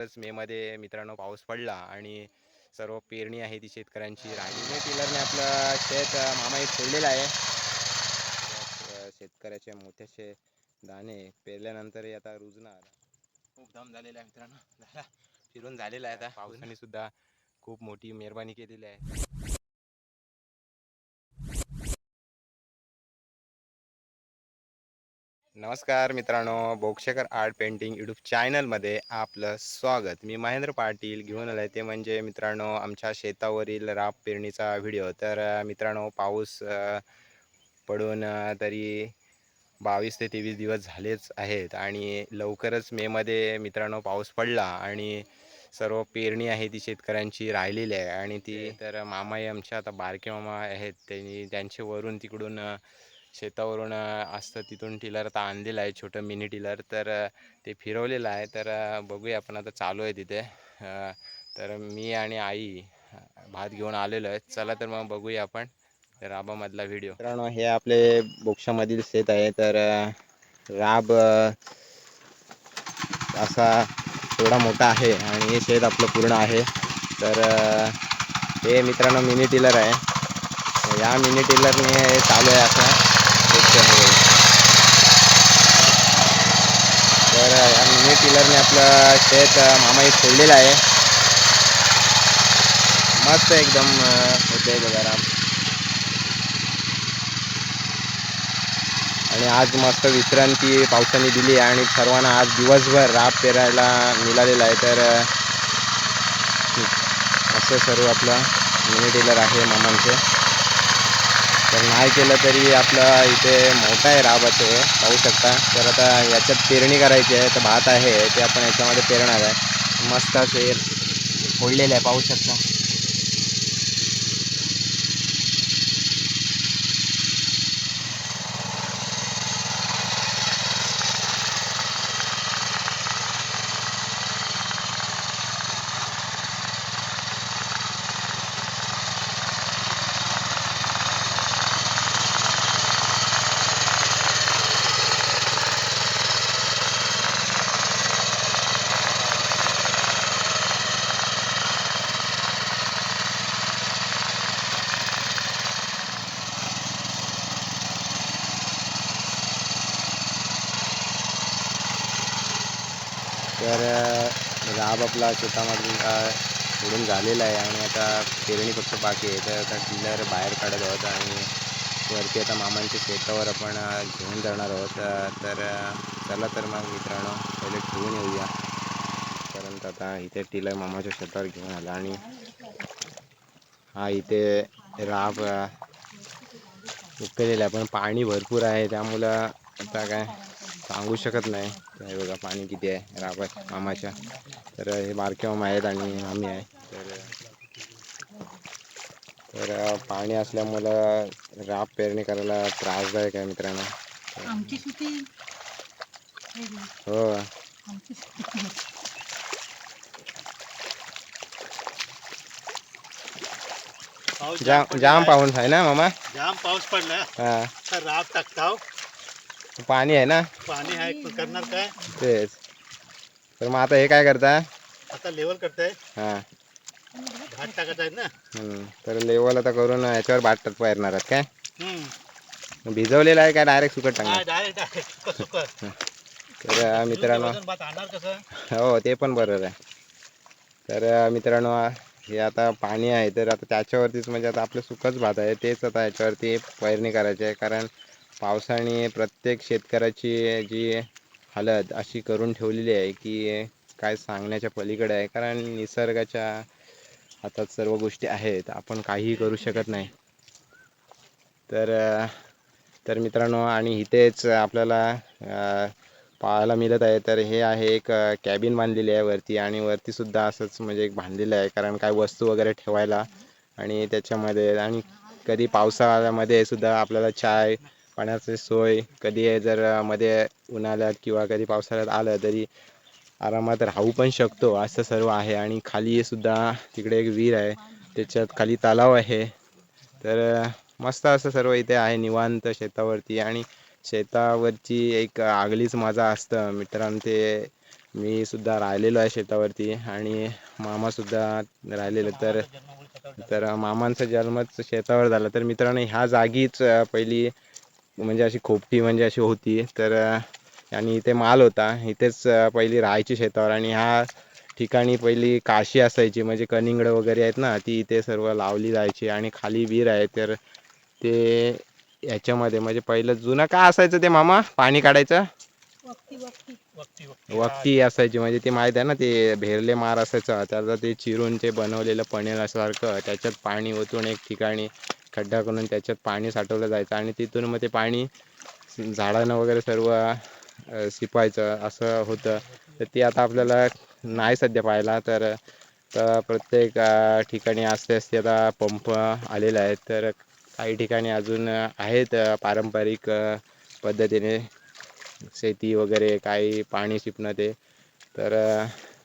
च मेमध्ये मित्रांनो पाऊस पडला आणि सर्व पेरणी आहे ती शेतकऱ्यांची. राहिली टिलरने आपलं शेत अं, मामाई फोडलेलं आहे. शेतकऱ्याचे मोठेसे दाणे पेरल्यानंतर आता रुजणार. खूप दम झालेला आहे मित्रांनो. झाला. फिरून झालेला आहे आता. पावसाने सुद्धा खूप मोठी मेहरबानी केलेली आहे. नमस्कार मित्रांनो बोक्षकर आर्ट पेंटिंग यूट्यूब चॅनलमध्ये आपलं स्वागत. मी महेंद्र पाटील घेऊन आलो आहे ते म्हणजे मित्रांनो आमच्या शेतावरील राब पेरणीचा व्हिडिओ. तर मित्रांनो पाऊस पडून तरी बावीस ते तेवीस दिवस झालेच आहेत आणि लवकरच मेमध्ये मित्रांनो पाऊस पडला आणि सर्व पेरणी आहे ती शेतकऱ्यांची राहिलेली आहे. आणि ती तर मामाही आमच्या आता बारके मामा आहेत. त्यांनी त्यांचे वरून तिकडून शेतावरून असतं तिथून टिलर आता आणलेलं आहे छोटं मिनी टिलर. तर ते फिरवलेलं आहे. तर बघूया आपण आता चालू आहे तिथे. तर मी आणि आई भात घेऊन आलेलो आहे. चला तर मग बघूया आपण राबामधला व्हिडिओ. मित्रांनो हे आपले बोक्षामधील शेत आहे. तर राब असा थोडा मोठा आहे आणि हे शेत आपलं पूर्ण आहे. तर हे मित्रांनो मिनी टिलर आहे. या मिनी टिलरने चालू आहे असं शेतकरी तर या मिनी टिलरने आपलं शेत अं, मामाई फोडलेलं आहे. मस्त एकदम होते बघा राम. आणि आज मस्त विश्रांती पावसाने दिली आणि सर्वांना आज दिवसभर राब पेरायला मिळालेला आहे. तर असं सर्व आपलं मिनी टेलर आहे मामांचं. तर नाही केलं तरी आपलं इथे मोठा आहे राबाचं हे पाहू शकता. तर आता याच्यात पेरणी करायची आहे तर भात आहे ते आपण याच्यामध्ये पेरणार आहे. मस्त असे फोडलेलं आहे पाहू शकता. तर राब आपला शेतामधून अ, झालेला आहे आणि आता पेरणी फक्त बाकी आहे. तर आता टिलर बाहेर काढत आहोत आणि वरती आता मामांच्या शेतावर आपण घेऊन जाणार आहोत. तर चला तर मग मित्रांनो पहिले ठेवून येऊया. परंतु आता इथे टिलर मामाच्या शेतावर घेऊन आला आणि हा इथे राब उकलेला आहे. पण पाणी भरपूर आहे. त्यामुळं आता काय सांगू शकत नाही. हे बघा पाणी किती आहे? राबा मामाच्या. तर हे बारके मामा आहेत आणि मामी आहे. तर तर पाणी असल्यामुळं राब पेरणी करायला त्रासदायक आहे मित्रांनो. हो. जाम जाम आहे. पाऊस आहे ना मामा? जाम पाऊस पडला हा. तर राब टाकताव. पाणी आहे ना? पाणी आहे पण करणार काय? तेच. तर मग आता हे काय करता आता लेवल करताय. हां. भात टाकत आहेत ना? हम्म. तर लेवल आता करून याच्यावर बाट पेरणार आहेत काय? हम्म. भिजवलेलं आहे काय डायरेक्ट सुकट टाकणार? Direct direct. तर अं, मित्रांनो वजन भात आणणार कसं? हो ते पण बरोबर आहे. तर अं, मित्रांनो हे आता पाणी आहे तर आता त्याच्यावरतीच म्हणजे आता आपलं सुकच भात आहे. तेच आता याच्यावरती पेरणी करायची आहे कारण पावसाने प्रत्येक शेतकऱ्याची जी हालत अशी करून ठेवलेली आहे की काय सांगण्याच्या पलीकडे आहे. कारण निसर्गाच्या हातात सर्व गोष्टी आहेत. आपण काहीही करू शकत नाही. तर तर मित्रांनो आणि इथेच आपल्याला पाहायला मिळत आहे. तर हे आहे एक कॅबिन बांधलेली आहे वरती. आणि वरतीसुद्धा असंच म्हणजे एक बांधलेलं आहे. कारण काय वस्तू वगैरे ठेवायला आणि त्याच्यामध्ये आणि कधी पावसाळ्यामध्ये सुद्धा आपल्याला चाय पाण्याची सोय कधी जर मध्ये उन्हाळ्यात किंवा कधी पावसाळ्यात आलं तरी आरामात राहू पण शकतो असं सर्व आहे. आणि खाली सुद्धा तिकडे एक विहीर आहे त्याच्यात खाली तलाव आहे. तर मस्त असं सर्व इथे आहे निवांत शेतावरती. आणि शेतावरची एक आगलीच मजा असतं. मित्रांनो ते मी सुद्धा राहिलेलो आहे शेतावरती. आणि मामासुद्धा राहिलेलं. तर तर मामांचा जन्मच शेतावर झाला. तर मित्रांनो ह्या जागीच पहिली म्हणजे अशी खोपटी म्हणजे अशी होती. तर आणि इथे माल होता. इथेच पहिली राहायची शेतावर आणि ह्या ठिकाणी पहिली काशी असायची. म्हणजे कनिंगडं वगैरे आहेत ना ती इथे सर्व लावली जायची आणि खाली विहीर आहे. तर ते याच्यामध्ये म्हणजे पहिलं जुनं काय असायचं ते मामा? पाणी काढायचं? वक्ती वक्ती. वक्ती वक्ती. वक्ती असायची. म्हणजे ते माहीत आहे ना ते भेरले मार असायचं. त्याला ते चिरून ते बनवलेलं पणेलासारखं त्याच्यात पाणी ओतून एक ठिकाणी खड्डा करून त्याच्यात पाणी साठवलं जायचं आणि तिथून मग ते पाणी झाडांना वगैरे सर्व शिपायचं असं होतं. तर ते आता आपल्याला नाही सध्या पाहायला तर तर प्रत्येक ठिकाणी आस्ते आस्ते आता पंप आलेले आहेत. तर काही ठिकाणी अजून आहेत पारंपरिक पद्धतीने शेती वगैरे काही पाणी शिपणं ते. तर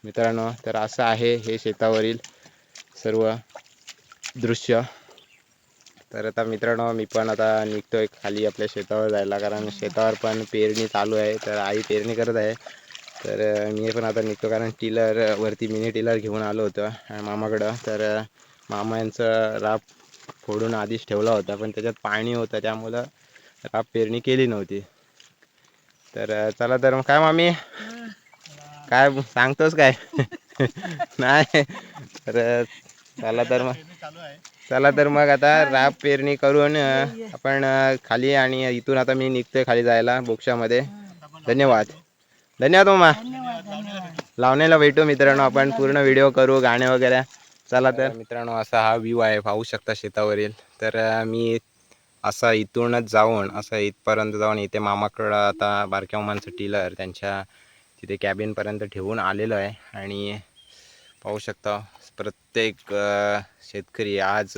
मित्रांनो तर असं आहे हे शेतावरील सर्व दृश्य. तर आता मित्रांनो मी पण आता निघतोय खाली आपल्या शेतावर जायला कारण शेतावर पण पेरणी चालू आहे तर आई पेरणी करत आहे. तर मी पण आता निघतो कारण टिलर वरती मिनी टिलर घेऊन आलो होतो मामाकडं. तर मामा यांचं राप फोडून आधीच ठेवला होता पण त्याच्यात पाणी होतं त्यामुळं राप पेरणी केली नव्हती. तर चला तर मग काय मामी? काय सांगतोस काय? नाही. तर चला तर मग. पेरणी चालू तर मग आता राप पेरणी करून अ, आपण अ, खाली आणि इथून आता मी निघतोय खाली जायला बोक्षामध्ये धन्यवाद. धन्यवाद धन्यवाद लावण्याला भेटू मित्रांनो आपण पूर्ण व्हिडिओ करू गाणे वगैरे. चला तर. मित्रांनो असा हा व्ह्यू आहे पाहू शकता शेतावरील. तर मी असा इथूनच जाऊन असं इथपर्यंत जाऊन इथे मामाकडं आता बारक्या मामांचं टिलर त्यांच्या तिथे कॅबिनपर्यंत ठेवून आलेलो आहे. आणि पाहू शकता प्रत्येक शेतकरी आज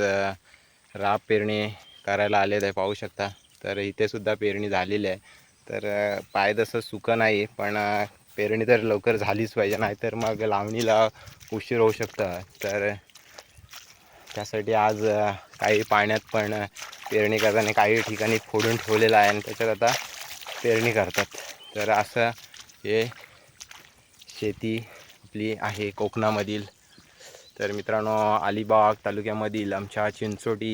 राब पेरणी करायला आलेत आहे पाहू शकता. तर इथे सुद्धा पेरणी झालेली आहे. तर पाय तसं सुकं नाही पण पेरणी तर लवकर झालीच पाहिजे नाहीतर मग लावणीला उशीर होऊ शकतं. तर त्यासाठी आज काही पाण्यात पण पेरणी करताना काही ठिकाणी फोडून ठेवलेलं आहे आणि त्याच्यात आता पेरणी करतात. तर असं हे शेती आपली आहे कोकणामधील. तर मित्रांनो अलिबाग तालुक्यामधील आमच्या चिंचोटी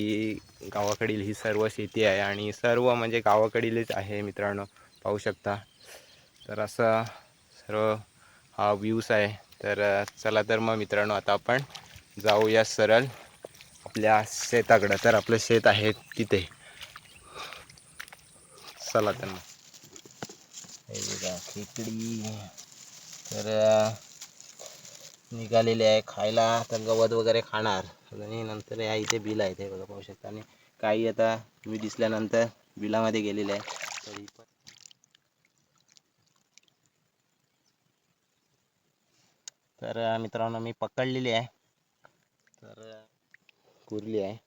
गावाकडील ही सर्व शेती आहे आणि सर्व म्हणजे गावाकडीलच आहे मित्रांनो पाहू शकता. तर असं सर्व हा व्ह्यूज आहे. तर चला तर मग मित्रांनो आता आपण जाऊया सरळ आपल्या शेताकडं. तर आपलं शेत आहे तिथे. चला तर मग. खेकडी तर निघालेले आहे खायला तर गवत वगैरे खाणार. आणि नंतर या इथे बिल आहे ते बघा पाहू शकता. आणि काही आता मी दिसल्यानंतर बिलामध्ये गेलेले आहे. तर पण तर मित्रांनो मी पकडलेली आहे. तर कुरली आहे.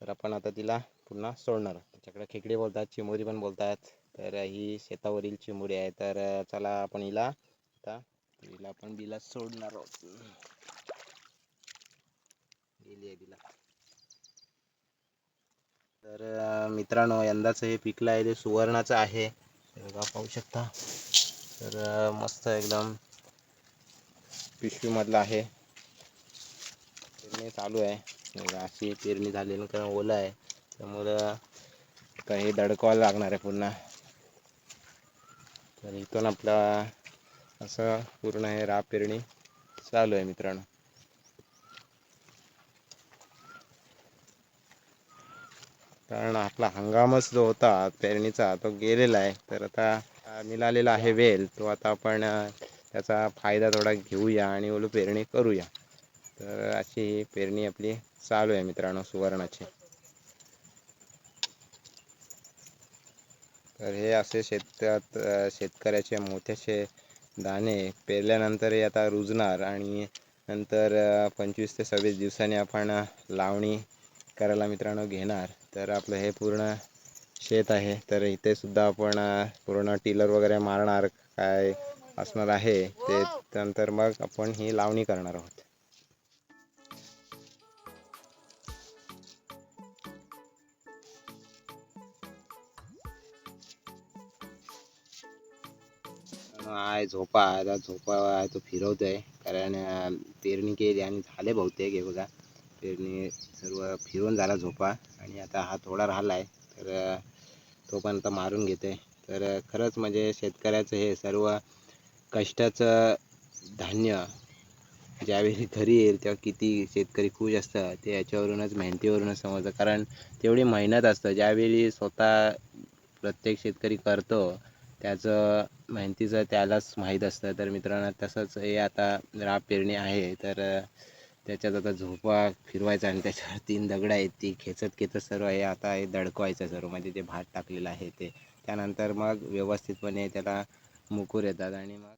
तर आपण आता तिला पुन्हा सोडणार. त्याच्याकडे खेकडे बोलतात चिमोरी पण बोलतात. तर ही शेतावरील चिमुरी आहे. तर चला आपण हिला आता हिला आपण बिला सोडणार आहोत. गेली आहे बिला. तर मित्रांनो यंदाचं हे पिकलं आहे ते सुवर्णाचं आहे. बघा पाहू शकता. तर मस्त एकदम पिशवीमधलं आहे. पेरणी चालू आहे. अशी पेरणी झालेली कारण ओलं आहे. त्यामुळं काही दडकवायला लागणार आहे पुन्हा. तर इथून आपला असं पूर्ण हे राब पेरणी चालू आहे मित्रांनो. कारण आपला हंगामच जो होता पेरणीचा तो गेलेला आहे. तर आता मिळालेला आहे वेल तो आता आपण त्याचा फायदा थोडा घेऊया आणि ओलू पेरणी करूया. तर अशी ही पेरणी आपली चालू आहे मित्रांनो सुवर्णाची. तर हे असे शेतात शेतकऱ्याचे मोठेसे दाणे पेरल्यानंतर हे आता रुजणार आणि नंतर पंचवीस ते सव्वीस दिवसांनी आपण लावणी करायला मित्रांनो घेणार. तर आपलं हे पूर्ण शेत आहे. तर इथे सुद्धा आपण पूर्ण टिलर वगैरे मारणार काय असणार आहे ते नंतर मग आपण ही लावणी करणार आहोत. आहे झोपा आता झोपा आहे तो फिरवतो आहे कारण पेरणी केली आणि झाले बहुतेक हे बघा. पेरणी सर्व फिरून झाला झोपा. आणि आता हा थोडा राहिला आहे तर तो पण आता मारून घेते तर खरंच म्हणजे शेतकऱ्याचं हे सर्व कष्टाचं धान्य ज्यावेळी घरी येईल तेव्हा किती शेतकरी खुश असतं ते याच्यावरूनच मेहनतीवरूनच समजतं. कारण तेवढी मेहनत असतं. ज्यावेळी स्वतः प्रत्येक शेतकरी करतो त्याचं मेहनतीचं त्यालाच माहीत असतं. तर मित्रांनो तसंच हे आता राब पेरणी आहे. तर त्याच्यात आता झोपा फिरवायचा आणि त्याच्यावर तीन दगडं आहेत. ती खेचत खेचत सर्व हे आता हे दडकवायचं सर्व. म्हणजे ते भात टाकलेलं आहे ते. त्यानंतर मग व्यवस्थितपणे त्याला मुकूर येतात आणि मग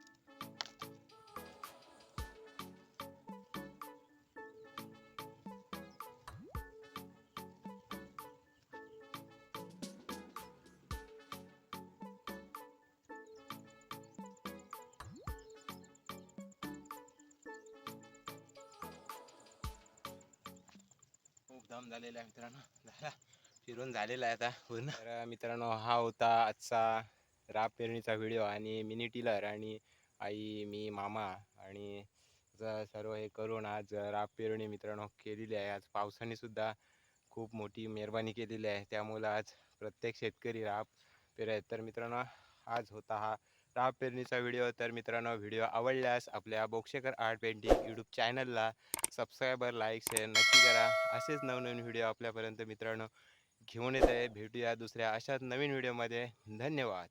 दम झालेला आहे मित्रांनो. झाला. फिरून झालेला आहे आता पूर्ण. तर मित्रांनो हा होता आजचा राब पेरणीचा व्हिडिओ आणि मिनी टिलर आणि आई मी मामा आणि सर्व हे करून आज राब पेरणी मित्रांनो केलेली आहे. आज पावसाने सुद्धा खूप मोठी मेहरबानी केलेली आहे. त्यामुळं आज प्रत्येक शेतकरी राब पेरत तर मित्रांनो आज होता हा ताप पेरणीचा व्हिडिओ तर मित्रांनो व्हिडिओ आवडल्यास आपल्या बोक्षेकर आर्ट पेंटिंग यूट्यूब चॅनलला सबस्क्रायबर लाईक शेअर नक्की करा. असेच नवनवीन व्हिडिओ आपल्यापर्यंत मित्रांनो घेऊन येत. आहे भेटूया दुसऱ्या अशाच नवीन व्हिडिओमध्ये. धन्यवाद.